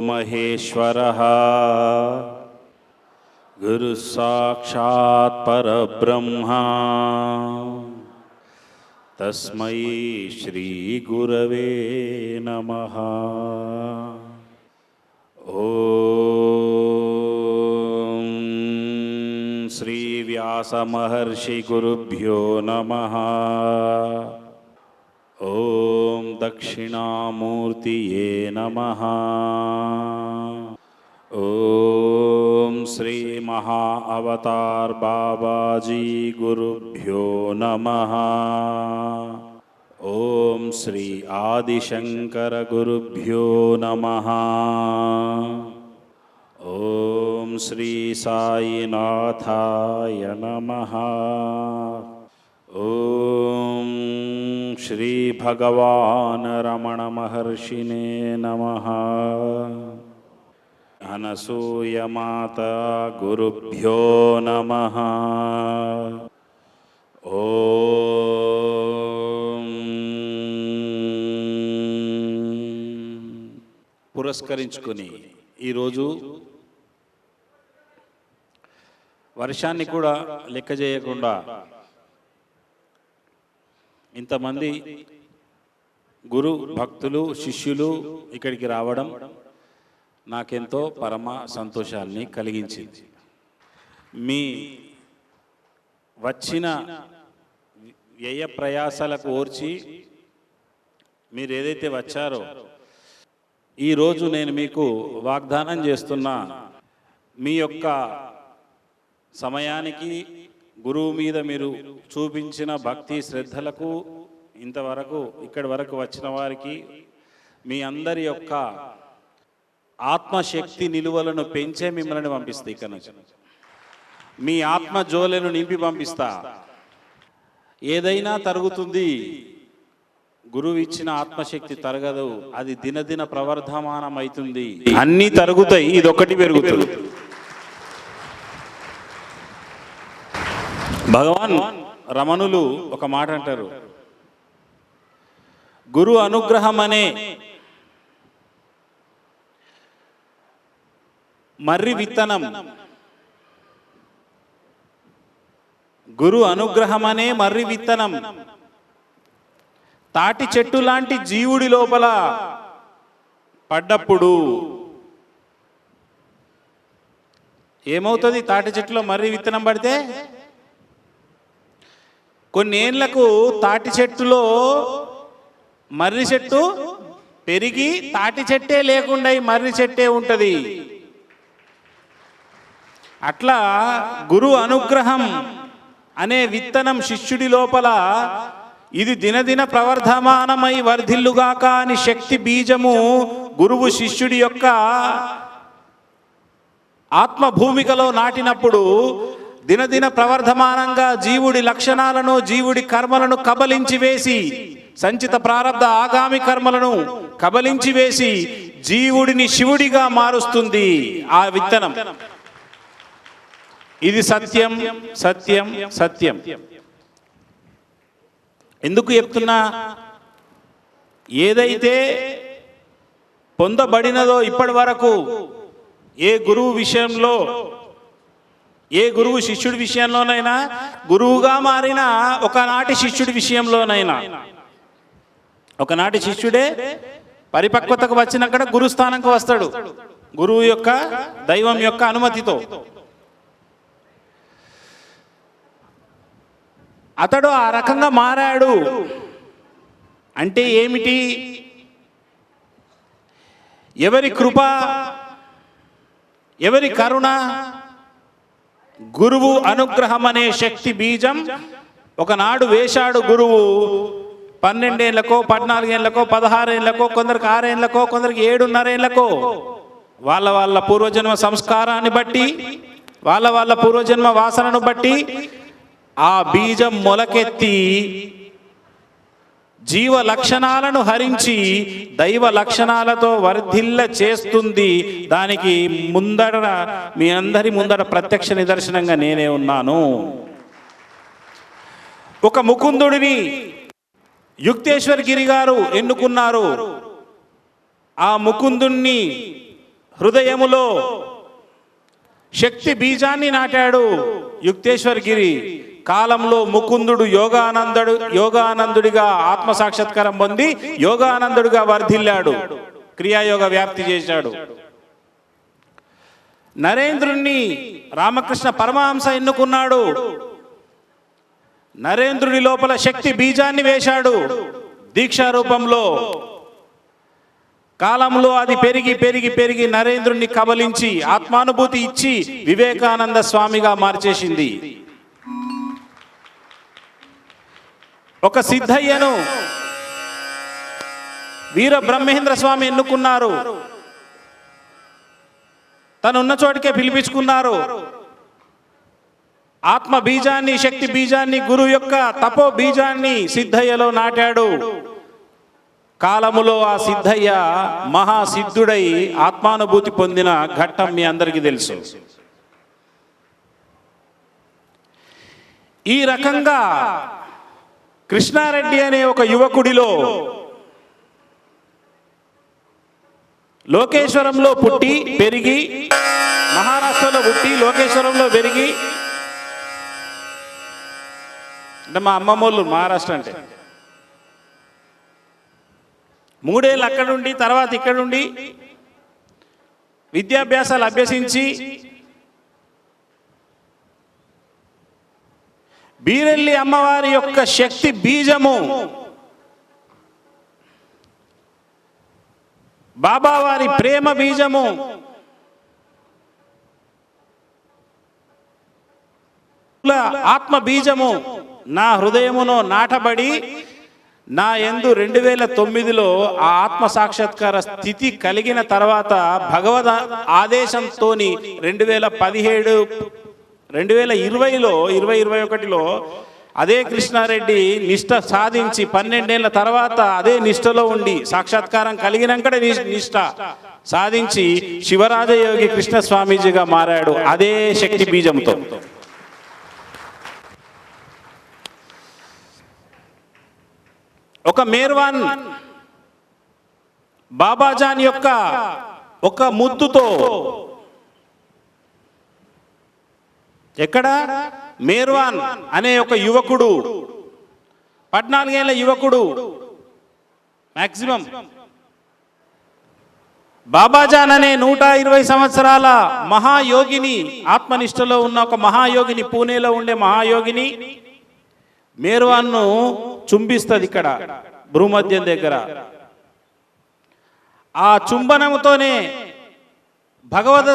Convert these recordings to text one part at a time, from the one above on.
महेश्वरः। गुरुसाक्षात् परब्रह्मा। तस्मै श्रीगुरवे नमः। ॐ श्रीव्यासमहर्षिगुरुभ्यो नमः। ॐ दक्षिणामूर्तये नमः ॐ श्रीमहा अवतार बाबाजी गुरुभ्यो नमः। ॐ श्री आदिशङ्करगुरुभ्यो नमः। ॐ श्री साईनाथाय नमः। ॐ श्रीभगवान् रमणमहर्षिणे नमः అనసూయమాత గురుభ్యో నమ. ఓ. పురస్కరించుకొని ఈరోజు వర్షాన్ని కూడా లెక్క చేయకుండా ఇంతమంది గురు భక్తులు శిష్యులు ఇక్కడికి రావడం నాకెంతో పరమ సంతోషాన్ని కలిగించింది. మీ వచ్చిన వ్యయ ప్రయాసాలకు ఓర్చి మీరు ఏదైతే వచ్చారో ఈరోజు నేను మీకు వాగ్దానం చేస్తున్నా మీ యొక్క సమయానికి గురువు మీద మీరు చూపించిన భక్తి శ్రద్ధలకు ఇంతవరకు ఇక్కడి వరకు వచ్చిన వారికి మీ అందరి యొక్క ఆత్మశక్తి నిలువలను పెంచే మిమ్మల్ని పంపిస్తా ఇక్కడ నుంచి. మీ ఆత్మ జోలెను నింపి పంపిస్తా. ఏదైనా తరుగుతుంది. గురువు ఇచ్చిన ఆత్మశక్తి తరగదు. అది దినదిన ప్రవర్ధమానం అవుతుంది అన్నీ తరుగుతాయి. ఇదొకటి పెరుగుతుంది. భగవాన్ రమణులు ఒక మాట అంటారు. గురు అనుగ్రహం అనే మర్రి విత్తనం. గురు అనుగ్రహమనే మర్రి విత్తనం. తాటి చెట్టు లాంటి జీవుడి లోపల పడ్డప్పుడు ఏమవుతుంది? తాటి చెట్టులో మర్రి విత్తనం పడితే? కొన్నేళ్ళకు తాటి చెట్టులో మర్రి చెట్టు పెరిగి తాటి చెట్టే లేకుండా ఈ మర్రి చెట్టే ఉంటుంది. అట్లా గురు అనుగ్రహం అనే విత్తనం శిష్యుడి లోపల ఇది దినదిన ప్రవర్ధమానమై వర్ధిల్లుగాక అని శక్తి బీజము గురువు శిష్యుడి యొక్క ఆత్మభూమికలో నాటినప్పుడు దినదిన ప్రవర్ధమానంగా జీవుడి లక్షణాలను జీవుడి కర్మలను కబలించి వేసి సంచిత ప్రారంధ ఆగామి కర్మలను కబలించి వేసి జీవుడిని శివుడిగా మారుస్తుంది ఆ విత్తనం. ఇది సత్యం సత్యం సత్యం. ఎందుకు చెప్తున్నా? ఏదైతే పొందబడినదో ఇప్పటి వరకు ఏ గురువు విషయంలో ఏ గురువు శిష్యుడి విషయంలోనైనా గురువుగా మారిన ఒకనాటి శిష్యుడి విషయంలోనైనా ఒకనాటి శిష్యుడే పరిపక్వతకు వచ్చినక్కడ గురుస్థానంకు వస్తాడు. గురువు యొక్క దైవం యొక్క అనుమతితో. అతడు ఆ రకంగా మారాడు. అంటే ఏమిటి? ఎవరి కృప ఎవరి కరుణ గురువు అనుగ్రహం అనే శక్తి బీజం ఒకనాడు వేశాడు గురువు. పన్నెండేళ్ళకో పద్నాలుగేళ్ళకో పదహారేళ్ళకో కొందరికి ఆరేళ్ళకో కొందరికి ఏడున్నరేళ్ళకో వాళ్ళ వాళ్ళ పూర్వజన్మ సంస్కారాన్ని బట్టి వాళ్ళ వాళ్ళ పూర్వజన్మ వాసనను బట్టి ఆ బీజం మొలకెత్తి జీవ లక్షణాలను హరించి దైవ లక్షణాలతో వర్ధిల్ల చేస్తుంది. దానికి ముందర మీ అందరి ముందర ప్రత్యక్ష నిదర్శనంగా నేనే ఉన్నాను. ఒక ముకుందుడిని యుక్తేశ్వర్ గిరి గారు ఎన్నుకున్నారు. ఆ ముకుందుణ్ణి హృదయములో శక్తి బీజాన్ని నాటాడు యుక్తేశ్వర్ గిరి. కాలంలో ముకుందుడు యోగానందుడు యోగానందుడిగా ఆత్మ సాక్షాత్కారం పొంది యోగానందుడిగా వర్ధిల్లాడు. క్రియాయోగ వ్యాప్తి చేశాడు. నరేంద్రుణ్ణి రామకృష్ణ పరమహంస ఎన్నుకున్నాడు. నరేంద్రుడి లోపల శక్తి బీజాన్ని వేశాడు. దీక్షా రూపంలో కాలంలో అది పెరిగి పెరిగి పెరిగి నరేంద్రుణ్ణి కబలించి ఆత్మానుభూతి ఇచ్చి వివేకానంద స్వామిగా మార్చేసింది. ఒక సిద్ధయ్యను వీర బ్రహ్మేంద్ర స్వామి ఎన్నుకున్నారు. తను ఉన్న చోటికే పిలిపించుకున్నారు. ఆత్మ బీజాన్ని శక్తి బీజాన్ని గురువు యొక్క తపో బీజాన్ని సిద్ధయ్యలో నాటాడు. కాలములో ఆ సిద్ధయ్య మహాసిద్ధుడై ఆత్మానుభూతి పొందిన ఘట్టం మీ అందరికీ తెలుసు. ఈ రకంగా కృష్ణారెడ్డి అనే ఒక యువకుడిలో లోకేశ్వరంలో పుట్టి పెరిగి మహారాష్ట్రలో పుట్టి లోకేశ్వరంలో పెరిగి అంటే మా అమ్మమ్మోళ్ళు మహారాష్ట్ర అంటే. మూడేళ్ళు అక్కడుండి తర్వాత ఇక్కడుండి విద్యాభ్యాసాలు అభ్యసించి బీరెల్లి అమ్మవారి యొక్క శక్తి బీజము. బాబావారి ప్రేమ బీజము. ఆత్మ బీజము. నా హృదయమును నాటబడి నా ఎందు రెండు వేల తొమ్మిదిలో ఆ ఆత్మ సాక్షాత్కార స్థితి కలిగిన తర్వాత భగవద్ ఆదేశంతో రెండు వేల పదిహేడు రెండు వేల ఇరవైలో ఇరవై ఇరవై ఒకటిలో అదే కృష్ణారెడ్డి నిష్ట సాధించి పన్నెండేళ్ళ తర్వాత అదే నిష్టలో ఉండి సాక్షాత్కారం కలిగినాకడే నిష్ఠ నిష్ట సాధించి శివరాజయోగి కృష్ణ స్వామీజీగా మారాడు అదే శక్తి బీజంతో. ఒక మేర్వాన్ బాబాజాన్ యొక్క ఒక ముద్దుతో ఎక్కడ? మేర్వాన్ అనే ఒక యువకుడు. పద్నాలుగేళ్ళ యువకుడు. మ్యాక్సిమం బాబాజాన్ అనే నూట ఇరవై సంవత్సరాల మహాయోగిని ఆత్మనిష్టలో ఉన్న ఒక మహాయోగిని పూణేలో ఉండే మహాయోగిని మేర్వాన్ను చుంబిస్తుంది ఇక్కడ భూమధ్యం దగ్గర. ఆ చుంబనముతోనే భగవద్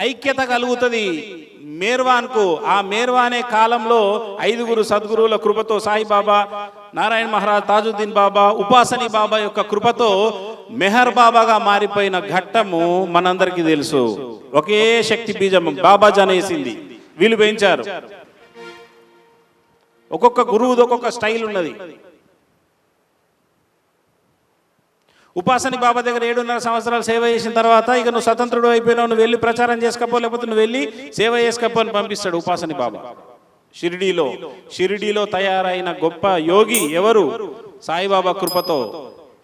ఐక్యత కలుగుతుంది. మేర్వాన్కు ఆ మేర్వానే కాలంలో ఐదుగురు సద్గురువుల కృపతో సాయిబాబా నారాయణ మహారాజ్ తాజుద్దీన్ బాబా ఉపాసని బాబా యొక్క కృపతో మెహర్ బాబాగా మారిపోయిన ఘట్టము మనందరికీ తెలుసు. ఒకే శక్తి బీజం బాబా జనేసింది. వీళ్ళు పెంచారు ఒక్కొక్క గురువుది ఒక్కొక్క స్టైల్ ఉన్నది. ఉపాసని బాబా దగ్గర ఏడున్నర సంవత్సరాలు సేవ చేసిన తర్వాత ఇక నువ్వు స్వతంత్రుడు అయిపోయినావు నువ్వు వెళ్ళి ప్రచారం చేసుకపో లేకపోతే నువ్వు వెళ్ళి సేవ చేసుకోపో అని పంపిస్తాడు ఉపాసని బాబా. షిరిడీలో షిరిడీలో తయారైన గొప్ప యోగి ఎవరు? సాయిబాబా కృపతో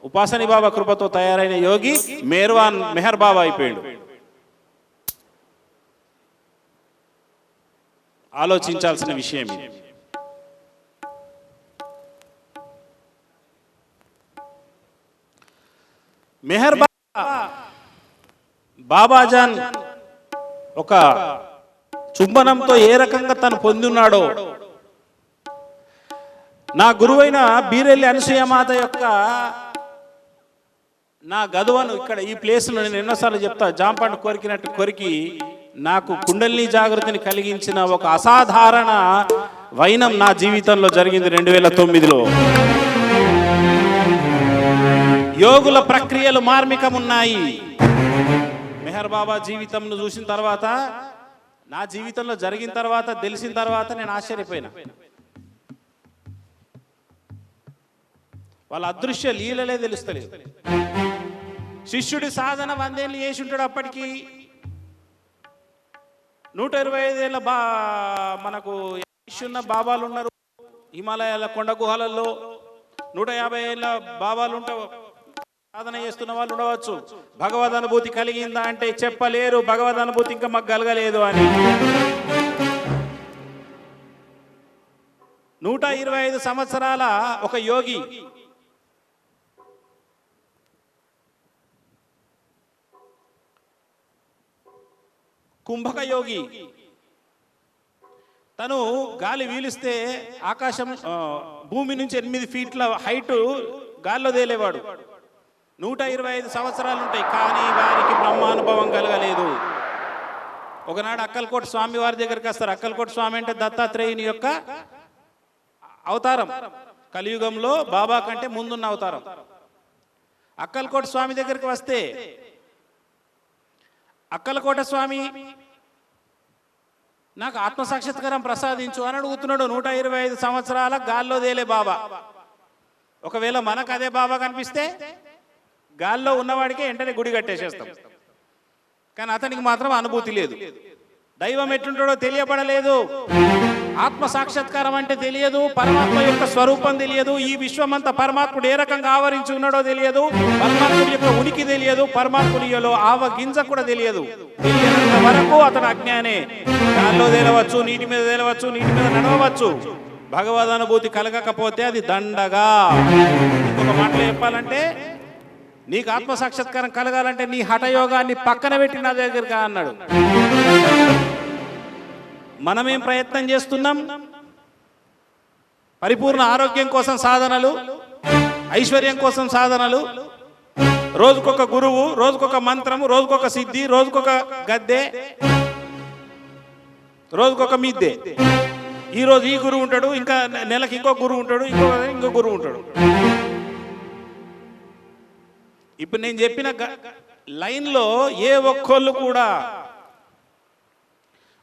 ఉపాసని బాబా కృపతో తయారైన యోగి మేర్వాన్ మెహర్ బాబా అయిపోయాడు. ఆలోచించాల్సిన విషయం ఇది. మెహర్ బాబా బాబాజాన్ ఒక చుంబనంతో ఏ రకంగా తను పొంది ఉన్నాడో నా గురువైన బీరెల్లి అనసూయమాత యొక్క నా గదువను ఇక్కడ ఈ ప్లేస్లో నేను ఎన్నోసార్లు చెప్తా జాంపండు కొరికినట్టు కొరికి నాకు కుండలిని జాగృతిని కలిగించిన ఒక అసాధారణ వైనం నా జీవితంలో జరిగింది రెండు వేల తొమ్మిదిలో. యోగుల ప్రక్రియలు మార్మికమున్నాయి. మెహర్ బాబా జీవితంను చూసిన తర్వాత నా జీవితంలో జరిగిన తర్వాత తెలిసిన తర్వాత నేను ఆశ్చర్యపోయినా. వాళ్ళ అదృశ్య లీలలే తెలుస్తలేదు. శిష్యుడి సాధన వందేళ్ళు చేసి ఉంటాడు అప్పటికి. నూట ఇరవై ఐదేళ్ళ బా మనకు శిష్యున్న బాబాలు ఉన్నారు హిమాలయాల కొండ గుహలలో నూట యాభై ఏళ్ళ బాబాలు ఉంటావు సాధన చేస్తున్న వాళ్ళు ఉండవచ్చు. భగవద్ అనుభూతి కలిగిందా అంటే చెప్పలేరు. భగవద్ అనుభూతి ఇంకా మాకు కలగలేదు అని. నూట ఇరవై ఐదు సంవత్సరాల ఒక యోగి కుంభక యోగి తను గాలి వీలిస్తే ఆకాశం భూమి నుంచి ఎనిమిది ఫీట్ల హైట్ గాల్లో తేలేవాడు. నూట ఇరవై ఐదు సంవత్సరాలు ఉంటాయి కానీ వారికి బ్రహ్మానుభవం కలగలేదు. ఒకనాడు అక్కలకోట స్వామి వారి దగ్గరికి వస్తారు. అక్కలకోట స్వామి అంటే దత్తాత్రేయుని యొక్క అవతారం. కలియుగంలో బాబా కంటే ముందున్న అవతారం. అక్కలకోట స్వామి దగ్గరికి వస్తే అక్కలకోట స్వామి నాకు ఆత్మసాక్షాత్కారం ప్రసాదించు అని అడుగుతున్నాడు. నూట ఇరవై ఐదు సంవత్సరాల గాల్లో తేలే బాబా. ఒకవేళ మనకు అదే బాబా కనిపిస్తే గాల్లో ఉన్నవాడికి వెంటనే గుడి కట్టేసేస్తాం. కానీ అతనికి మాత్రం అనుభూతి లేదు. దైవం ఎట్లుంటాడో తెలియబడలేదు ఆత్మ సాక్షాత్కారం అంటే తెలియదు. పరమాత్మ యొక్క స్వరూపం తెలియదు. ఈ విశ్వమంతా పరమాత్ముడు ఏ రకంగా ఆవరించి ఉన్నాడో తెలియదు. పరమాత్ముడి యొక్క ఉనికి తెలియదు. పరమాత్మునిలో ఆవ గింజ కూడా తెలియదు. తెలియనంత వరకు అతడు అజ్ఞానే. గాల్లో తేలవచ్చు నీటి మీద తేలవచ్చు నీటి మీద నడవచ్చు భగవద్ అనుభూతి కలగకపోతే అది దండగా. ఇంకొక మాటలో చెప్పాలంటే నీకు ఆత్మ సాక్షాత్కారం కలగాలంటే నీ హఠయోగాన్ని పక్కన పెట్టి నా దగ్గరగా అన్నాడు. మనమేం ప్రయత్నం చేస్తున్నాం? పరిపూర్ణ ఆరోగ్యం కోసం సాధనలు ఐశ్వర్యం కోసం సాధనలు రోజుకొక గురువు రోజుకొక మంత్రము రోజుకొక సిద్ధి రోజుకొక గద్దె రోజుకొక మిద్దె. ఈ రోజు ఈ గురువు ఉంటాడు ఇంకా నెలకి ఇంకో గురువు ఉంటాడు ఇంకో ఇంకో గురువు ఉంటాడు. ఇప్పుడు నేను చెప్పిన లైన్లో ఏ ఒక్కళ్ళు కూడా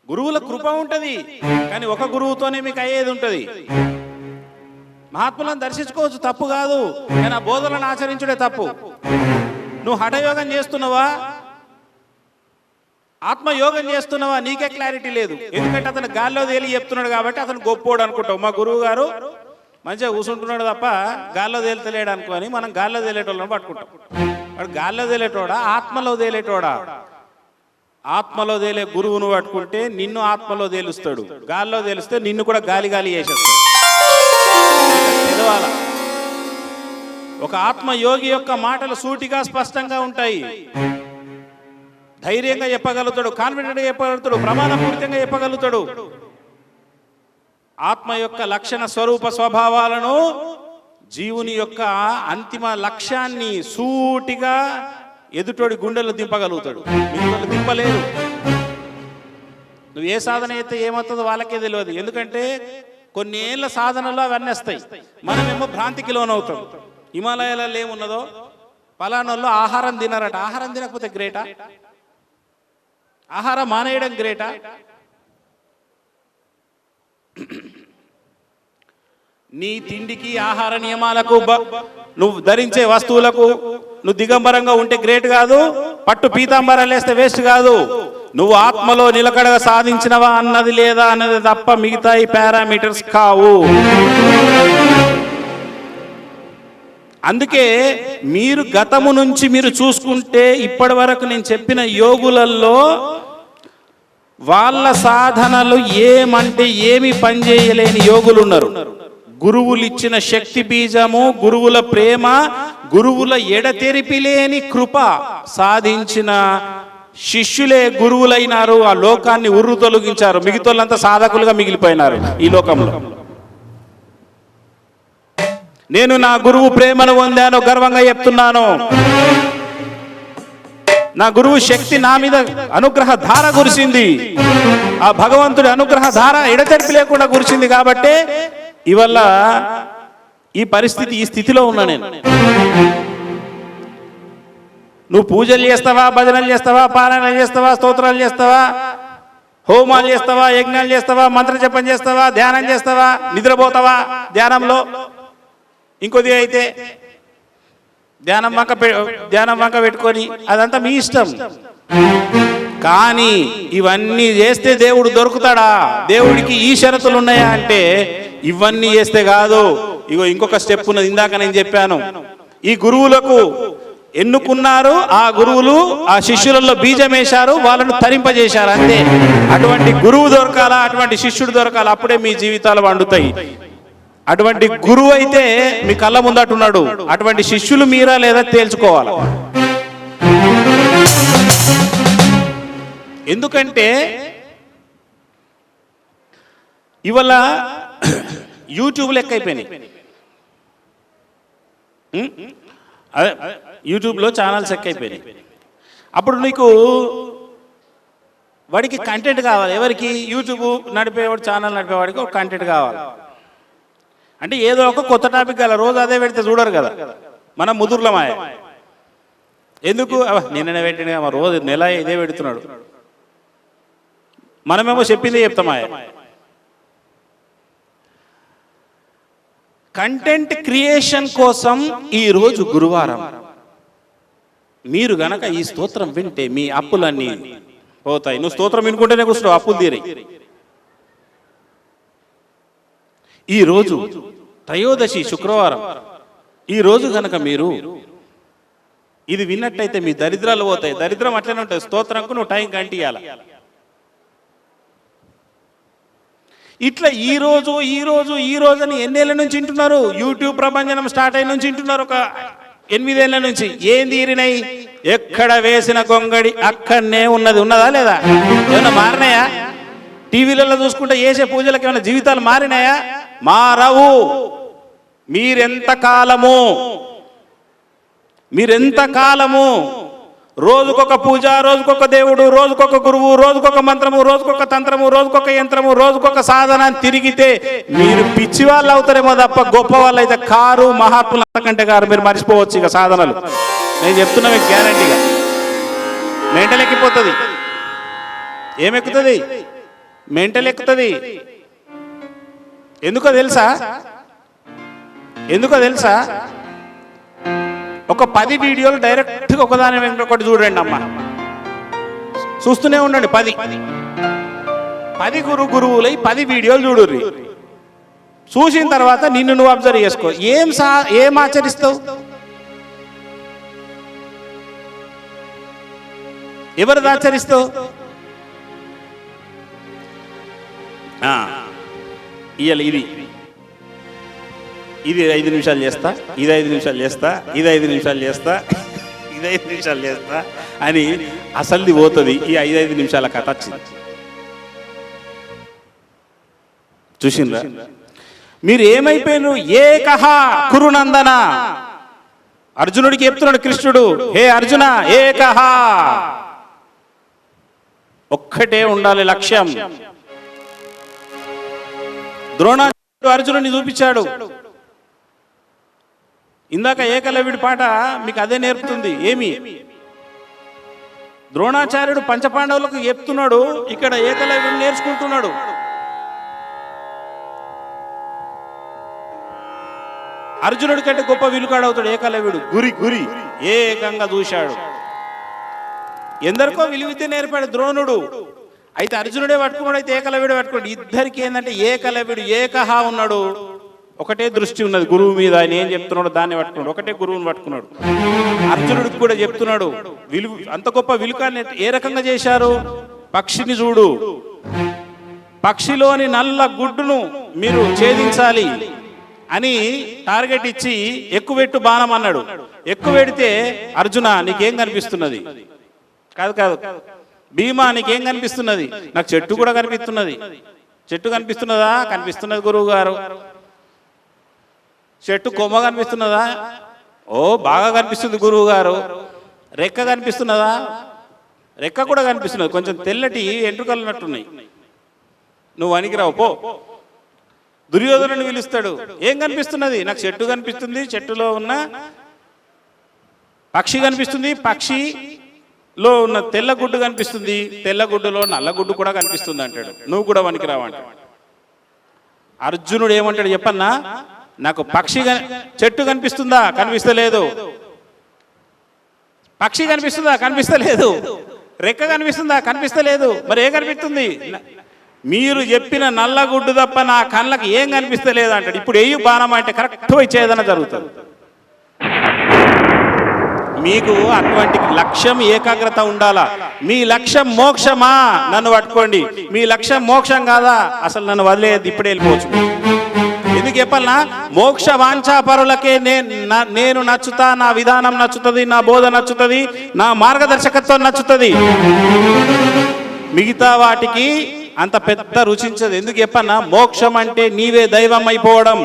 గురువుల కృప ఉంటుంది కానీ ఒక గురువుతోనే మీకు అయ్యేది ఉంటుంది. మహాత్ములను దర్శించుకోవచ్చు తప్పు కాదు నేను ఆ బోధనలను ఆచరించుడే తప్పు. నువ్వు హఠయోగం చేస్తున్నావా? ఆత్మయోగం చేస్తున్నావా? నీకే క్లారిటీ లేదు. ఎందుకంటే అతను గాల్లో తేలి చెప్తున్నాడు కాబట్టి అతను గొప్పోడు అనుకుంటావు. మా గురువు గారు మంచిగా కూర్చుంటున్నాడు తప్ప గాల్లో తేలితలేడు అనుకొని మనం గాల్లో తేలేటోళ్ళని పట్టుకుంటాం. వాడు గాల్లో తేలేటోడా? ఆత్మలో తేలేటోడా? ఆత్మలో తేలే గురువును పట్టుకుంటే నిన్ను ఆత్మలో తేలుస్తాడు. గాల్లో తేలిస్తే నిన్ను కూడా గాలి గాలి చేసేస్తాడు. తెలవాల? ఒక ఆత్మ యోగి యొక్క మాటలు సూటిగా స్పష్టంగా ఉంటాయి. ధైర్యంగా చెప్పగలుగుతాడు కాన్ఫిడెంట్గా చెప్పగలుగుతాడు ప్రమాణపూరితంగా చెప్పగలుగుతాడు. ఆత్మ యొక్క లక్షణ స్వరూప స్వభావాలను జీవుని యొక్క అంతిమ లక్ష్యాన్ని సూటిగా ఎదుటోడి గుండెలు దింపగలుగుతాడు. మిగతా దింపలేరు. నువ్వు ఏ సాధన అయితే ఏమవుతుందో వాళ్ళకే తెలియదు. ఎందుకంటే కొన్ని ఏళ్ళ సాధనలో అవన్నీ వస్తాయి. మనమేమో భ్రాంతికి లోనవుతాం. హిమాలయాలలో ఏమున్నదో? పలానోళ్ళు ఆహారం తినారట. ఆహారం తినకపోతే గ్రేటా? ఆహారం మానేయడం గ్రేటా? నీ తిండికి ఆహార నియమాలకు నువ్వు ధరించే వస్తువులకు నువ్వు దిగంబరంగా ఉంటే గ్రేట్ కాదు పట్టు పీతాంబరం లేస్తే వేస్ట్ కాదు. నువ్వు ఆత్మలో నిలకడగా సాధించినవా అన్నది లేదా అన్నది తప్ప మిగతా ఈ పారామీటర్స్ కావు. అందుకే మీరు గతము నుంచి మీరు చూసుకుంటే ఇప్పటి వరకు నేను చెప్పిన యోగులలో వాళ్ళ సాధనలు ఏమంటే ఏమి పనిచేయలేని యోగులు ఉన్నారు గురువులు ఇచ్చిన శక్తి బీజము గురువుల ప్రేమ గురువుల ఎడతెరిపి లేని కృప సాధించిన శిష్యులే గురువులైనారు ఆ లోకాన్ని ఉర్రు తొలగించారు. మిగతాళ్ళంతా సాధకులుగా మిగిలిపోయినారు ఈ లోకంలో. నేను నా గురువు ప్రేమను పొందాను గర్వంగా చెప్తున్నాను. నా గురువు శక్తి నా మీద అనుగ్రహ ధార కురిసింది. ఆ భగవంతుడి అనుగ్రహ ధార ఎడతెరిపి లేకుండా కురిసింది కాబట్టి ఇవల్ల ఈ పరిస్థితి ఈ స్థితిలో ఉన్నా నేను. నువ్వు పూజలు చేస్తావా భజనలు చేస్తావా పారాయణలు చేస్తావా స్తోత్రాలు చేస్తావా హోమాలు చేస్తావా యజ్ఞాలు చేస్తావా మంత్ర జపం చేస్తావా ధ్యానం చేస్తావా నిద్రపోతావా ధ్యానంలో? ఇంకొద్ది అయితే ధ్యానం వంక పె- ధ్యానం వంక పెట్టుకొని అదంతా మీ ఇష్టం. కానీ ఇవన్నీ చేస్తే దేవుడు దొరుకుతాడా? దేవుడికి ఈ షరతులు ఉన్నాయా అంటే ఇవన్నీ చేస్తే కాదు. ఇగో ఇంకొక స్టెప్ ఉన్నది ఇందాక నేను చెప్పాను. ఈ గురువులకు ఎన్నుకున్నారు? ఆ గురువులు ఆ శిష్యులలో బీజం వేశారు వాళ్ళను తరింపజేశారు అంతే. అటువంటి గురువు దొరకాలా? అటువంటి శిష్యుడు దొరకాలా? అప్పుడే మీ జీవితాలు వండుతాయి. అటువంటి గురువు అయితే మీ కళ్ళ ముందటున్నాడు. అటువంటి శిష్యులు మీరా లేదా తేల్చుకోవాలి? ఎందుకంటే ఇవాళ యూట్యూబ్ లెక్క అయిపోయినాయి? అదే యూట్యూబ్లో ఛానల్స్ ఎక్క అయిపోయినాయి. అప్పుడు నీకు వాడికి కంటెంట్ కావాలి. ఎవరికి? యూట్యూబ్ నడిపేవాడు ఛానల్ నడిపేవాడికి ఒక కంటెంట్ కావాలి. అంటే ఏదో ఒక కొత్త టాపిక్ గల రోజు అదే పెడితే చూడరు కదా. మన ముదుర్లమాయ ఎందుకు? అబ్బా, నిన్ననే పెట్టిన మా రోజు నెల ఇదే పెడుతున్నాడు. మనమేమో చెప్పిందే చెప్తామాయ కంటెంట్ క్రియేషన్ కోసం ఈ రోజు గురువారం. మీరు గనక ఈ స్తోత్రం వింటే మీ అప్పులన్నీ పోతాయి. నువ్వు స్తోత్రం వినుకుంటేనే కూర్చున్నావు అప్పులు తీరాయి. ఈ రోజు త్రయోదశి శుక్రవారం. ఈ రోజు మీరు ఇది విన్నట్టయితే మీ దరిద్రాలు పోతాయి. దరిద్రం అట్లనే ఉంటాయి స్తోత్రంకు నువ్వు టైం కంటియాల ఇట్లా ఈ రోజు ఈ రోజు ఈ రోజు అని ఎన్నేళ్ళ నుంచి వింటున్నారు? యూట్యూబ్ ప్రపంచం స్టార్ట్ అయిన నుంచి వింటున్నారు? ఒక ఎనిమిదేళ్ళ నుంచి. ఏం తీరినాయి ఎక్కడ వేసిన గొంగడి అక్కడనే ఉన్నది. ఉన్నదా లేదా? ఏమన్నా మారినాయా? టీవీలలో చూసుకుంటే చేసే పూజలకు ఏమైనా జీవితాలు మారినాయా? మారవు. మీరెంత కాలము మీరెంత కాలము రోజుకొక పూజ రోజుకొక దేవుడు రోజుకొక గురువు రోజుకొక మంత్రము రోజుకొక తంత్రము రోజుకొక యంత్రము రోజుకొక సాధన అని తిరిగితే మీరు పిచ్చి వాళ్ళు అవుతారేమో తప్ప గొప్ప వాళ్ళు అయితే కారు మహాత్ముల అంతకంటే కారు మీరు మర్చిపోవచ్చు ఇక సాధనలు. నేను చెప్తున్నా మీకు గ్యారంటీగా మెంటల్ ఎక్కిపోతుంది ఏమెక్కుతుంది? మెంటల్ ఎక్కుతుంది ఎందుకో తెలుసా? ఎందుకో తెలుసా? ఒక పది వీడియోలు డైరెక్ట్గా ఒకదాని వెంట ఒకటి చూడండి అమ్మ. చూస్తూనే ఉండండి పది. పది గురు గురువులై పది వీడియోలు చూడుర్రి. చూసిన తర్వాత నిన్ను నువ్వు అబ్జర్వ్ చేసుకో. ఏం సా ఏం ఆచరిస్తావు? ఎవరిది ఆచరిస్తావు? ఇయ్యాలి ఇది. ఇది ఐదు నిమిషాలు చేస్తా ఇది ఐదు నిమిషాలు చేస్తా ఇది ఐదు నిమిషాలు చేస్తా ఇది ఐదు నిమిషాలు చేస్తా అని అసలుది పోతుంది ఈ ఐదు ఐదు నిమిషాల కథ వచ్చింది. చూసిండ్రా? మీరు ఏమైపోయినారు? ఏకహ కురునందన. అర్జునుడికి చెప్తున్నాడు కృష్ణుడు హే అర్జున ఏకహ. ఒక్కటే ఉండాలి లక్ష్యం. ద్రోణాచార్యుడు అర్జునుడిని చూపించాడు. ఇందాక ఏకలవ్యుడి పాట మీకు అదే నేర్పుతుంది. ఏమి? ద్రోణాచార్యుడు పంచపాండవులకు చెప్తున్నాడు ఇక్కడ ఏకలవ్యుడు నేర్చుకుంటున్నాడు. అర్జునుడి కంటే గొప్ప విలుకాడవుతాడు ఏకలవ్యుడు. గురి గురి. ఏకంగా చూశాడు. ఎందరికో విలువితే నేర్పాడు ద్రోణుడు. అయితే అర్జునుడే పట్టుకున్నాడు అయితే ఏకలవ్యుడే పట్టుకున్నాడు. ఇద్దరికి ఏంటంటే ఏకలవ్యుడు ఏకహ ఉన్నాడు. ఒకటే దృష్టి ఉన్నది గురువు మీద ఆయన ఏం చెప్తున్నాడు దాన్ని పట్టుకున్నాడు. ఒకటే గురువుని పట్టుకున్నాడు. అర్జునుడికి కూడా చెప్తున్నాడు విలువ అంత గొప్ప విలుకాన్ని ఏ రకంగా చేశారు? పక్షిని చూడు. పక్షిలోని నల్ల గుడ్డును మీరు ఛేదించాలి అని టార్గెట్ ఇచ్చి ఎక్కువెట్టు బాణం అన్నాడు. ఎక్కువ పెడితే అర్జున నీకేం కనిపిస్తున్నది? కాదు కాదు. భీమా నీకేం కనిపిస్తున్నది? నాకు చెట్టు కూడా కనిపిస్తున్నది. చెట్టు కనిపిస్తున్నదా? కనిపిస్తున్నది గురువు గారు చెట్టు కొమ్మ కనిపిస్తున్నదా? ఓ బాగా కనిపిస్తుంది గురువు గారు రెక్క కనిపిస్తున్నదా? రెక్క కూడా కనిపిస్తున్నది. కొంచెం తెల్లటి ఎంట్రుకలు ఉన్నట్టున్నాయి నువ్వు వనికిరావు పో. దుర్యోధనుని పిలుస్తాడు. ఏం కనిపిస్తున్నది? నాకు చెట్టు కనిపిస్తుంది చెట్టులో ఉన్న పక్షి కనిపిస్తుంది. పక్షి లో ఉన్న తెల్ల గుడ్డు కనిపిస్తుంది తెల్ల గుడ్డులో నల్ల గుడ్డు కూడా కనిపిస్తుంది అంటాడు. నువ్వు కూడా వనికిరావు అర్జునుడు ఏమంటాడు చెప్పన్నా? నాకు పక్షి చెట్టు కనిపిస్తుందా? కనిపిస్తలేదు. పక్షి కనిపిస్తుందా? కనిపిస్తలేదు. రెక్క కనిపిస్తుందా? కనిపిస్తలేదు. మరి ఏం కనిపిస్తుంది? మీరు చెప్పిన నల్ల గుడ్డు తప్ప నా కళ్ళకి ఏం కనిపిస్తలేదు అంటాడు. ఇప్పుడు ఏ బాణం అంటే కరెక్ట్ వచ్చేదన జరుగుతుంది. మీకు అటువంటి లక్ష్యం ఏకాగ్రత ఉండాలా? మీ లక్ష్యం మోక్షమా? నన్ను పట్టుకోండి. మీ లక్ష్యం మోక్షం కాదా? అసలు నన్ను వదిలేదు ఇప్పుడే వెళ్ళిపోవచ్చు. ఎందుకు చెప్పాలనా? మోక్ష వాంఛాపరులకే నేను నేను నచ్చుతా నా విధానం నచ్చుతుంది నా బోధ నచ్చుతుంది నా మార్గదర్శకత్వం నచ్చుతుంది. మిగతా వాటికి అంత పెద్ద రుచించదు. ఎందుకు చెప్పన్నా మోక్షం అంటే నీవే దైవం అయిపోవడం.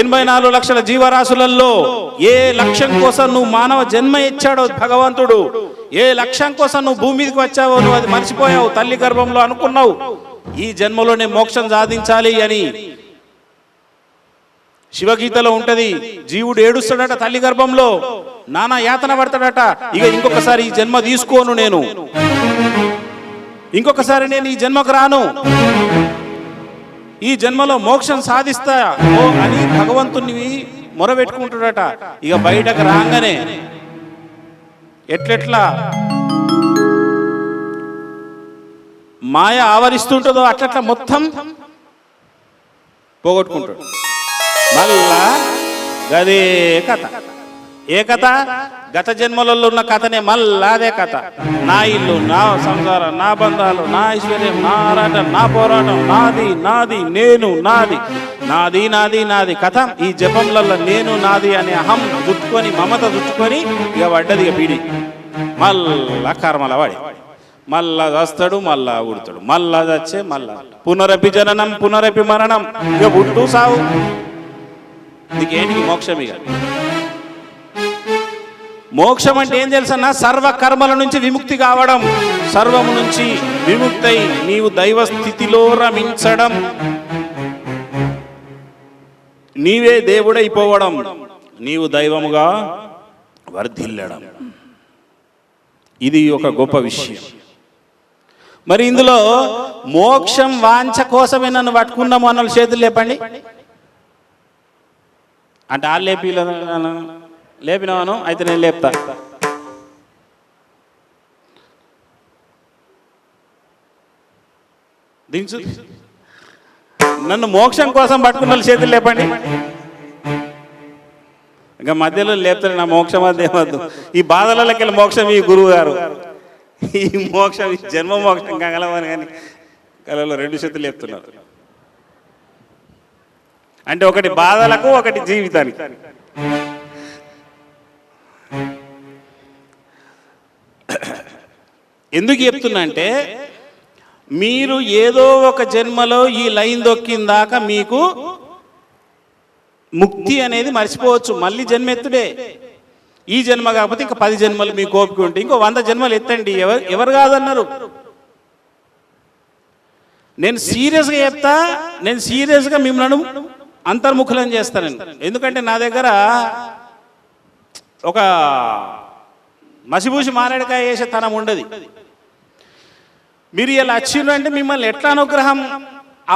ఎనభై నాలుగు లక్షల జీవరాశులలో ఏ లక్ష్యం కోసం నువ్వు మానవ జన్మ ఇచ్చాడో భగవంతుడు? ఏ లక్ష్యం కోసం నువ్వు భూమి మీదకి వచ్చావో నువ్వు అది మర్చిపోయావు తల్లి గర్భంలో అనుకున్నావు? ఈ జన్మలోనే మోక్షం సాధించాలి అని శివగీతలో ఉంటది జీవుడు ఏడుస్తాడట తల్లి గర్భంలో నానా యాతన పడతాడట ఇక ఇంకొకసారి ఈ జన్మ తీసుకోను నేను. ఇంకొకసారి నేను ఈ జన్మకు రాను. ఈ జన్మలో మోక్షం సాధిస్తా ఓ అని భగవంతుని మొరబెట్టుకుంటాడట ఇక బయటకు రాగానే ఎట్లెట్లా మాయ ఆవరిస్తుంటుందో అట్లట్లా మొత్తం పోగొట్టుకుంటాడు. మళ్ళా గదే కథ. ఏ కథ? గత జన్మలలో ఉన్న కథనే మళ్ళా అదే కథ. నా ఇల్లు నా సంసారం నా బంధాలు నా ఐశ్వర్యం నా ఆరాటం నా పోరాటం నాది నాది నేను నాది. నాది నాది నాది. కథ ఈ జపంలలో నేను నాది అనే అహం దుట్టుకొని మమత దుట్టుకొని ఇక పడ్డది ఇక పీడి. మళ్ళా కర్మల వాడి. మళ్ళా చస్తాడు మళ్ళా ఉడతాడు మళ్ళా చచ్చే మళ్ళా. పునరపి జననం పునరపి మరణం. ఇక పుట్టు సావు. నీకేంటి మోక్షం ఇక? మోక్షం అంటే ఏం తెలుసన్నా సర్వ కర్మల నుంచి విముక్తి కావడం. సర్వము నుంచి విముక్తై నీవు దైవ స్థితిలో రమించడం. నీవే దేవుడైపోవడం. నీవు దైవముగా వర్ధిల్లడం. ఇది ఒక గొప్ప విషయం. మరి ఇందులో మోక్షం వాంఛ కోసమే నన్ను పట్టుకున్నాము అన్న చేతులు లేపండి. అంటే ఆ లేపి లేపినాను అయితే నేను లేపుతా. దించు. నన్ను మోక్షం కోసం పట్టుకున్న చేతులు లేపండి. ఇంకా మధ్యలో లేపుతారు నా మోక్షం అది ఏమద్దు ఈ బాధలకి వెళ్ళి మోక్షం ఈ గురువు గారు. ఈ మోక్షం ఈ జన్మ మోక్షం కగలమని కానీ కలలో రెండు చేతులు లేపుతున్నారు. అంటే ఒకటి బాధలకు ఒకటి జీవితానికి. ఎందుకు చెప్తున్నా అంటే మీరు ఏదో ఒక జన్మలో ఈ లైన్ దొక్కిందాక మీకు ముక్తి అనేది మర్చిపోవచ్చు. మళ్ళీ జన్మెత్తుడే. ఈ జన్మ కాకపోతే ఇంకా పది జన్మలు మీకు ఓపిక ఉంటే ఇంకో వంద జన్మలు ఎత్తండి. ఎవరు ఎవరు కాదన్నారు? నేను సీరియస్గా చెప్తా నేను సీరియస్గా మిమ్మల్ని అంతర్ముఖులను చేస్తాను ఎందుకంటే నా దగ్గర ఒక మసిబూసి మారేడుకాయ వేసే తనం ఉండదు. మీరు ఇలా వచ్చిర్రు అంటే మిమ్మల్ని ఎట్లా అనుగ్రహం?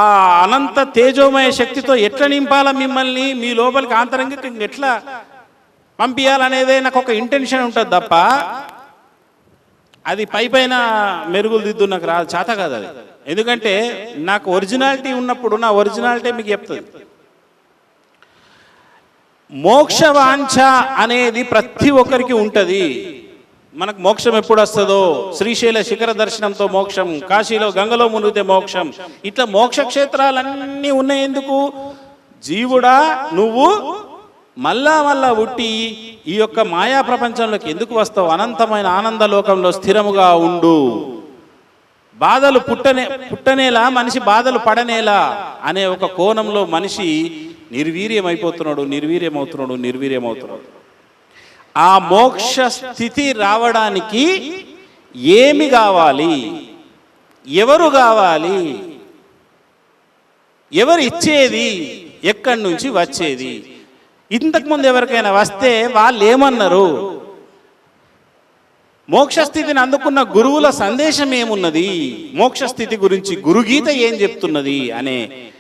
ఆ అనంత తేజోమయ శక్తితో ఎట్లా నింపాలా మిమ్మల్ని? మీ లోపలికి ఆంతరంగిక ఎట్లా పంపించాలనేదే నాకు ఒక ఇంటెన్షన్ ఉంటుంది తప్ప అది పై పైన మెరుగులు దిద్దు నాకు రాదు చేత కాదు అది. ఎందుకంటే నాకు ఒరిజినాలిటీ ఉన్నప్పుడు నా ఒరిజినాలిటీ మీకు చెప్తుంది. మోక్షవాంఛ అనేది ప్రతి ఒక్కరికి ఉంటుంది. మనకు మోక్షం ఎప్పుడు వస్తుందో? శ్రీశైల శిఖర దర్శనంతో మోక్షం కాశీలో గంగలో మునిగితే మోక్షం. ఇట్లా మోక్ష క్షేత్రాలన్నీ ఉన్నాయి ఎందుకు? జీవుడా నువ్వు మళ్ళా మళ్ళా ఉట్టి ఈ యొక్క మాయా ప్రపంచంలోకి ఎందుకు వస్తావు? అనంతమైన ఆనంద లోకంలో స్థిరముగా ఉండు. బాధలు పుట్టనే పుట్టనేలా మనిషి బాధలు పడనేలా అనే ఒక కోణంలో మనిషి నిర్వీర్యం అయిపోతున్నాడు నిర్వీర్యం అవుతున్నాడు నిర్వీర్యం అవుతున్నాడు ఆ మోక్ష స్థితి రావడానికి ఏమి కావాలి? ఎవరు కావాలి? ఎవరు ఇచ్చేది? ఎక్కడి నుంచి వచ్చేది? ఇంతకుముందు ఎవరికైనా వస్తే వాళ్ళు ఏమన్నారు? మోక్షస్థితిని అందుకున్న గురువుల సందేశం ఏమున్నది? మోక్షస్థితి గురించి గురుగీత ఏం చెప్తున్నది? అనే